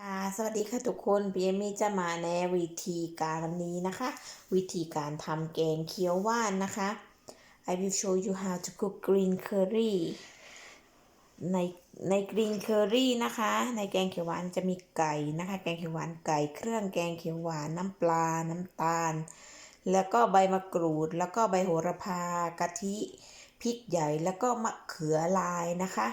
ค่ะสวัสดีค่ะทุกคนพี่เอมมี่จะมาแนะวิธีการนี้นะคะ วิธีการทำแกงเขียวหวานนะคะ I will show you how to cook green curry ในใน green curry นะคะ ในแกงเขียวหวานจะมีไก่นะคะ แกงเขียวหวานไก่เครื่องแกงเขียวหวานน้ำปลา น้ำตาล แล้วก็ใบมะกรูด แล้วก็ใบโหระพากะทิพริกใหญ่แล้วก็มะเขือลายนะคะ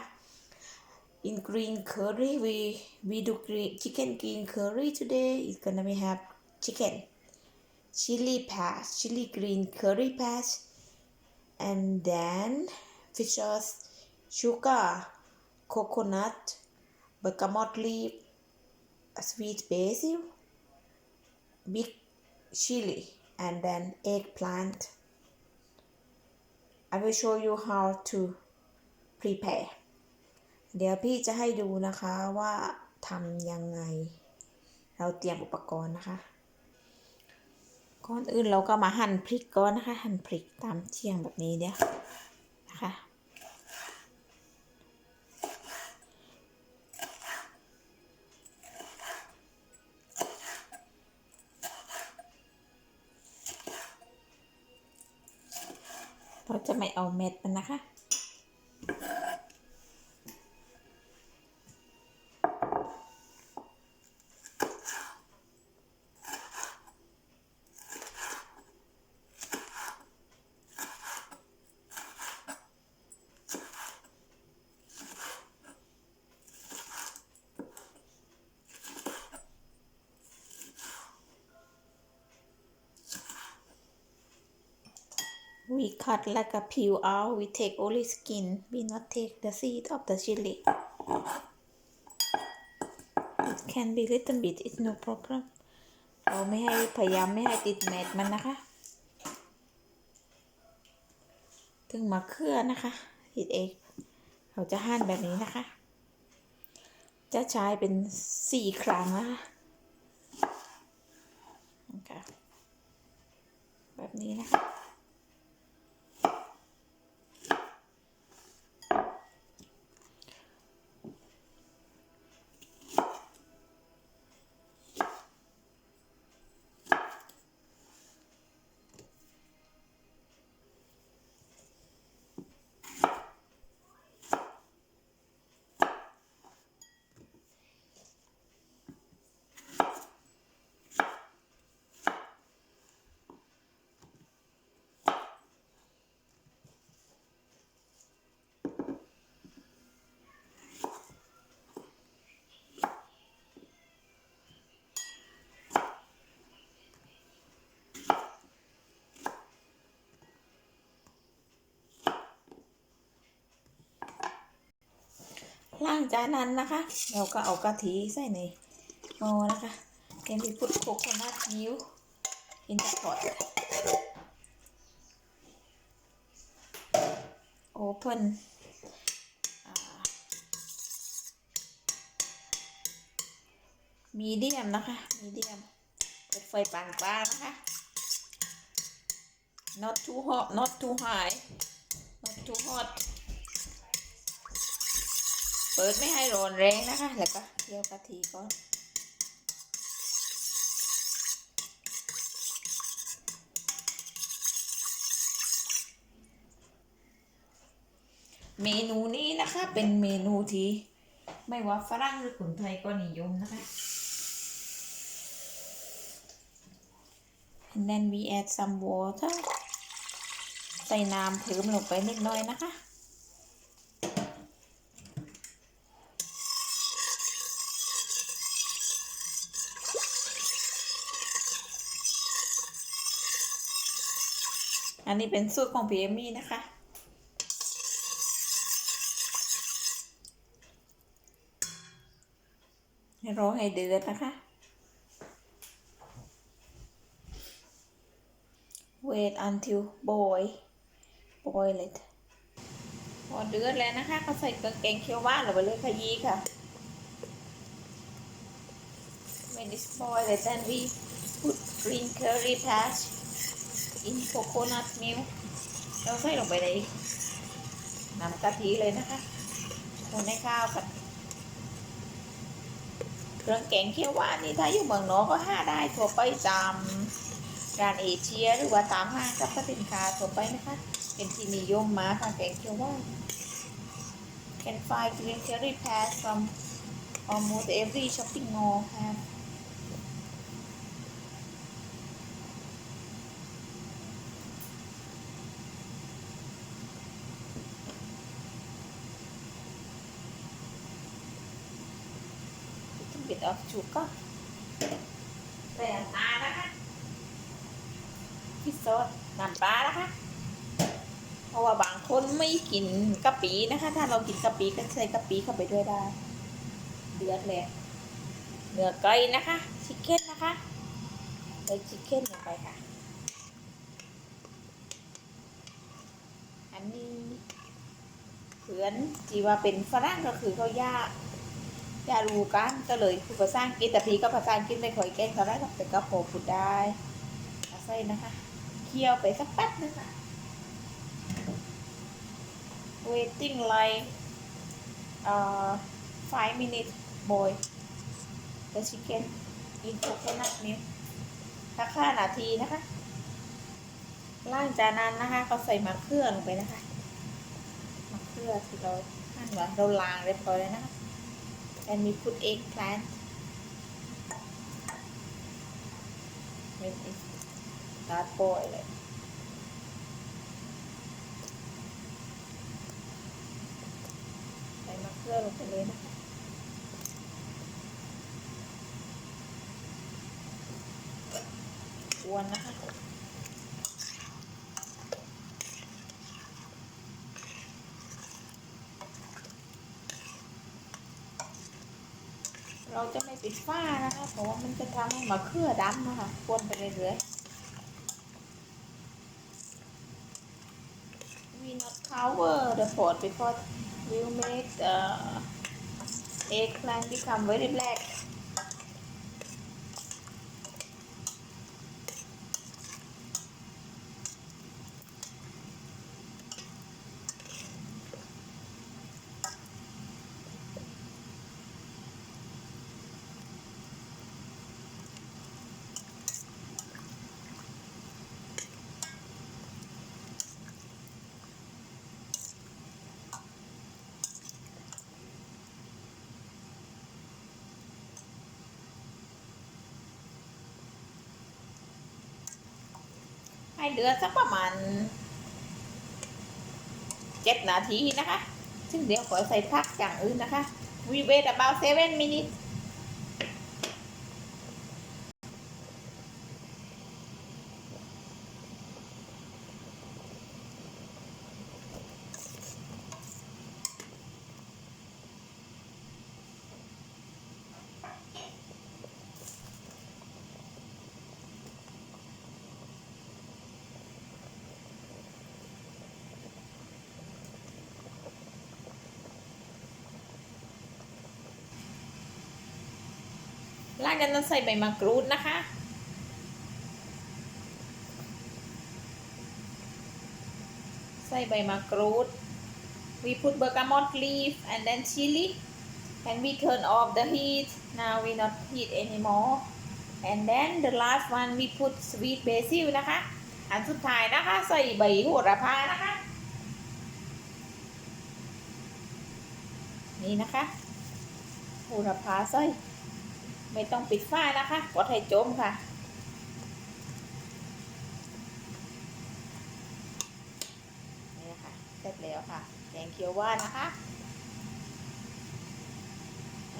in green curry we we do green chicken green curry today. It's gonna be have chicken chili patch chili green curry patch and then fish sauce sugar coconut bergamot leaf sweet basil big chili and then eggplant. I will show you how to prepare เดี๋ยวพี่จะให้ดูนะคะว่าทำยังไง เราเตรียมอุปกรณ์นะคะก่อนอื่นเราก็มาหั่นพริกก่อนนะคะ หั่นพริกตามเชียงแบบนี้เนี่ยนะคะเราจะไม่เอาเม็ดมันนะคะ We cut like a peel out. We take only skin. We not take the seed of the chili. It can be little bit. It's no problem. เราไม่ให้พยายามไม่ให้ติดเม็ดมันนะคะ ถึงมะเขือนะคะติดเองเราจะหั่นแบบนี้นะคะ จะใช้เป็นสี่ครั้งนะคะแบบนี้นะคะ หลังจากนั้นนะคะ เราก็เอากะทิใส่ในหม้อนะคะเอ็มพีพุทโคโคนัทมิลอินทพอตโอเพนมีเดียมนะคะ มีเดียมเปิดไฟปานกลางนะคะ not too hot not too high not too hot ปิดไม่ให้ร้อนแรงนะคะ แล้วก็เคี่ยวกะทิก่อนเมนูนี้นะคะเป็นเมนูที่ไม่ว่าฝรั่งหรือคนไทยก็นิยมนะคะ and then we add some water ใส่น้ำเพิ่มลงไปนิดหน่อยนะคะ อันนี้เป็นสูตรของพีเอมี่นะคะให้รอให้เดือดนะคะ wait until boil boil it พอเดือดแล้วนะคะ ก็ใส่กางเกงเขียวหวานลงไปเลยขยี้ค่ะ when it's boiled then we put green curry patch in coconut milk เราใส่ลงไปในน้ำกะทิเลยนะคะคนให้ข้าวกับเครื่องแกงเขียวหวานนี่ถ้าอยู่เมืองนอกก็หาได้ทั่วไปตามร้านเอเชียหรือว่าตามห้างสรรพสินค้าทั่วไปนะคะ เป็นที่นิยมมากค่ะแกงเขียวหวาน Can find green curry pads from almost every shopping mall have ต้องบิดออกจุกก็แต่ตานะคะพี่ซอสน้ำปลานะคะ เพราะว่าบางคนไม่กินกะปินะคะ ถ้าเรากินกะปิก็ใส่กะปิเข้าไปด้วยได้ เดือดเลยเนื้อไก่นะคะชิคเก้นนะคะใส่ชิคเก้นลงไปค่ะ อันนี้เพื่อนที่ว่าเป็นฝรั่งก็คือเขาย่า อย่ารู้กันก็เลยคือภาษาอังกฤษแต่พีก็ภาษาอังกฤษไม่ค่อยเก่งเท่าไรหรอกแต่ก็พอพูดได้เอาใส่นะคะเคี่ยวไปสักแป๊บนึงค่ะ waiting like uh five minutes boil the chicken in coconut milk ถ้าค่านาทีนะคะ ล่างจากนั้นนะคะ ก็ใส่มะเขือลงไปนะคะมะเขือที่เราหั่นไว้เราล้างเรียบร้อยแล้วนะคะ and we put eggplant when it start boil เลยใส่มะเขือลงไปเลยนะคะกวนนะคะ เราจะไม่ปิดฝ้านะคะเพราะว่ามันจะทำให้มะเขือดำนะคะกวนไปเรื่อยๆ we not cover the pot because will make the eggplant become very black ให้เดือดสักประมาณเจ็ดนาทีนะคะ ซึ่งเดี๋ยวขอใส่ผักอย่างอื่นนะคะ we wait about seven minutes หลังจากนั้นใส่ใบมะกรูดนะคะ ใส่ใบมะกรูด we put bergamot leaf and then chili and we turn off the heat now we not heat anymore and then the last one we put sweet basil นะคะ อันสุดท้ายนะคะ ใส่ใบโหระพานะคะ นี่นะคะโหระพาใส่ ไม่ต้องปิดฝ้านะคะกดให้จมค่ะ นี่ค่ะเสร็จแล้วค่ะ แกงเขียวหวานนะคะ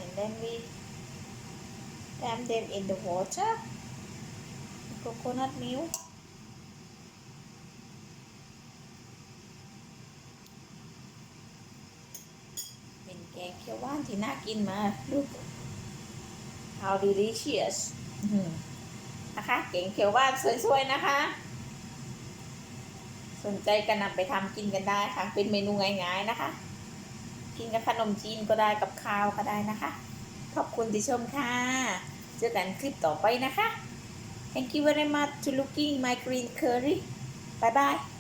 and then we jam them in the water coconut milk เป็นแกงเขียวหวานที่น่ากินมากลูก how delicious อื้อหือนะคะเก่งเขียวหว่านสวยๆนะคะ สนใจกันนำไปทำกินกันได้ค่ะ เป็นเมนูง่ายๆนะคะ กินกับขนมจีนก็ได้กับข้าวก็ได้นะคะ ขอบคุณที่ชมค่ะ เจอกันคลิปต่อไปนะคะ Thank you very much to looking my green curry Bye bye